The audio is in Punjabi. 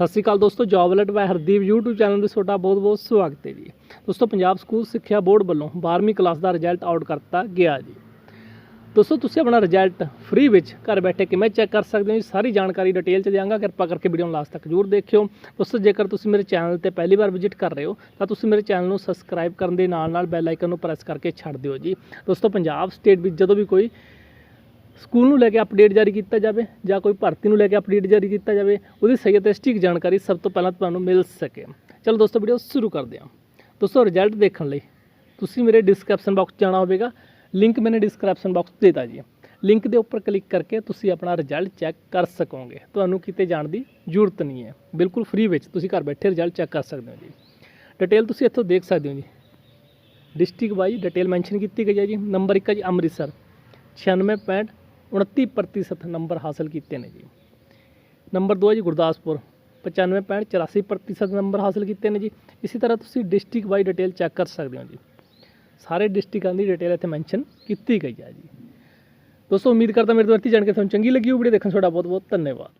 ਸਤਿ ਸ਼੍ਰੀ ਅਕਾਲ ਦੋਸਤੋ ਜੌਬਲੈਟ ਬਾਈ ਹਰਦੀਪ, YouTube ਚੈਨਲ ਤੇ ਤੁਹਾਡਾ ਬਹੁਤ-ਬਹੁਤ ਸਵਾਗਤ ਹੈ ਜੀ। ਦੋਸਤੋ, ਪੰਜਾਬ ਸਕੂਲ ਸਿੱਖਿਆ ਬੋਰਡ ਵੱਲੋਂ 12ਵੀਂ ਕਲਾਸ ਦਾ ਰਿਜ਼ਲਟ ਆਊਟ ਕਰਤਾ ਗਿਆ ਜੀ। ਦੋਸਤੋ, ਤੁਸੀਂ ਆਪਣਾ ਰਿਜ਼ਲਟ ਫ੍ਰੀ ਵਿੱਚ ਘਰ ਬੈਠੇ ਕਿਵੇਂ ਚੈੱਕ ਕਰ ਸਕਦੇ ਹੋ ਜੀ? ਸਾਰੀ ਜਾਣਕਾਰੀ ਡਿਟੇਲ ਚ ਦਿਆਂਗਾ। ਕਿਰਪਾ ਕਰਕੇ ਵੀਡੀਓ ਨੂੰ ਲਾਸਟ ਤੱਕ ਜ਼ਰੂਰ ਦੇਖਿਓ। ਦੋਸਤੋ, ਜੇਕਰ ਤੁਸੀਂ ਮੇਰੇ ਚੈਨਲ ਤੇ ਪਹਿਲੀ ਵਾਰ ਵਿਜ਼ਿਟ ਕਰ ਰਹੇ ਹੋ, ਤਾਂ ਤੁਸੀਂ ਮੇਰੇ ਚੈਨਲ ਨੂੰ ਸਬਸਕ੍ਰਾਈਬ ਕਰਨ ਦੇ ਨਾਲ-ਨਾਲ ਬੈਲ ਆਈਕਨ ਨੂੰ ਪ੍ਰੈਸ ਕਰਕੇ ਛੱਡ ਦਿਓ ਜੀ। ਦੋਸਤੋ, ਪੰਜਾਬ ਸਟੇਟ ਵਿੱਚ ਜਦੋਂ ਵੀ ਕੋਈ ਸਕੂਲ ਨੂੰ ਲੈ ਕੇ ਅਪਡੇਟ ਜਾਰੀ ਕੀਤਾ ਜਾਵੇ ਜਾਂ ਕੋਈ ਭਰਤੀ ਨੂੰ ਲੈ ਕੇ ਅਪਡੇਟ ਜਾਰੀ ਕੀਤਾ ਜਾਵੇ, ਉਹਦੀ ਸਹੀ ਅਤੇ ਸਟਿਕ ਜਾਣਕਾਰੀ ਸਭ ਤੋਂ ਪਹਿਲਾਂ ਤੁਹਾਨੂੰ ਮਿਲ ਸਕੇ। ਚਲੋ ਦੋਸਤੋ ਵੀਡੀਓ ਸ਼ੁਰੂ ਕਰਦੇ ਹਾਂ। ਦੋਸਤੋ ਰਿਜ਼ਲਟ ਦੇਖਣ ਲਈ ਤੁਸੀਂ ਮੇਰੇ ਡਿਸਕ੍ਰਿਪਸ਼ਨ ਬਾਕਸ ਜਾਣਾ ਹੋਵੇਗਾ। ਲਿੰਕ ਮੈਨੇ ਡਿਸਕ੍ਰਿਪਸ਼ਨ ਬਾਕਸ ਦਿੱਤਾ ਜੀ। ਲਿੰਕ ਦੇ ਉੱਪਰ ਕਲਿੱਕ ਕਰਕੇ ਤੁਸੀਂ ਆਪਣਾ ਰਿਜ਼ਲਟ ਚੈੱਕ ਕਰ ਸਕੋਗੇ। ਤੁਹਾਨੂੰ ਕਿਤੇ ਜਾਣ ਦੀ ਜ਼ਰੂਰਤ ਨਹੀਂ ਹੈ। ਬਿਲਕੁਲ ਫ੍ਰੀ ਵਿੱਚ ਤੁਸੀਂ ਘਰ ਬੈਠੇ ਰਿਜ਼ਲਟ ਚੈੱਕ ਕਰ ਸਕਦੇ ਹੋ ਜੀ। ਡਿਟੇਲ ਤੁਸੀਂ ਇੱਥੋਂ ਦੇਖ ਸਕਦੇ ਹੋ ਜੀ। ਡਿਸਟ੍ਰਿਕਟ ਵਾਈਜ਼ ਡਿਟੇਲ ਮੈਂਸ਼ਨ ਕੀਤੀ ਗਈ ਹੈ ਜੀ। ਨੰਬਰ 1 ਹੈ ਜੀ ਅੰਮ੍ਰਿਤਸਰ। 96 29% ਨੰਬਰ ਹਾਸਲ ਕੀਤੇ ਨੇ ਜੀ। ਨੰਬਰ 2 ਹੈ ਜੀ ਗੁਰਦਾਸਪੁਰ 95.84% ਨੰਬਰ ਹਾਸਲ ਕੀਤੇ ਨੇ ਜੀ। ਇਸੇ ਤਰ੍ਹਾਂ ਤੁਸੀਂ ਡਿਸਟ੍ਰਿਕਟ ਵਾਈਜ਼ ਡਿਟੇਲ ਚੈੱਕ ਕਰ ਸਕਦੇ ਹੋ ਜੀ। ਸਾਰੇ ਡਿਸਟ੍ਰਿਕਟਾਂ ਦੀ ਡਿਟੇਲ ਇੱਥੇ ਮੈਂਸ਼ਨ ਕੀਤੀ ਗਈ ਹੈ ਜੀ। ਦੋਸਤੋ, ਉਮੀਦ ਕਰਦਾ ਮੇਰੇ ਤੋਂ ਜਾਣ ਕੇ ਤੁਹਾਨੂੰ ਚੰਗੀ ਲੱਗੀ ਹੋ ਵੀਡੀਓ ਦੇਖਣ ਤੁਹਾਡਾ ਬਹੁਤ ਬਹੁਤ ਧੰਨਵਾਦ।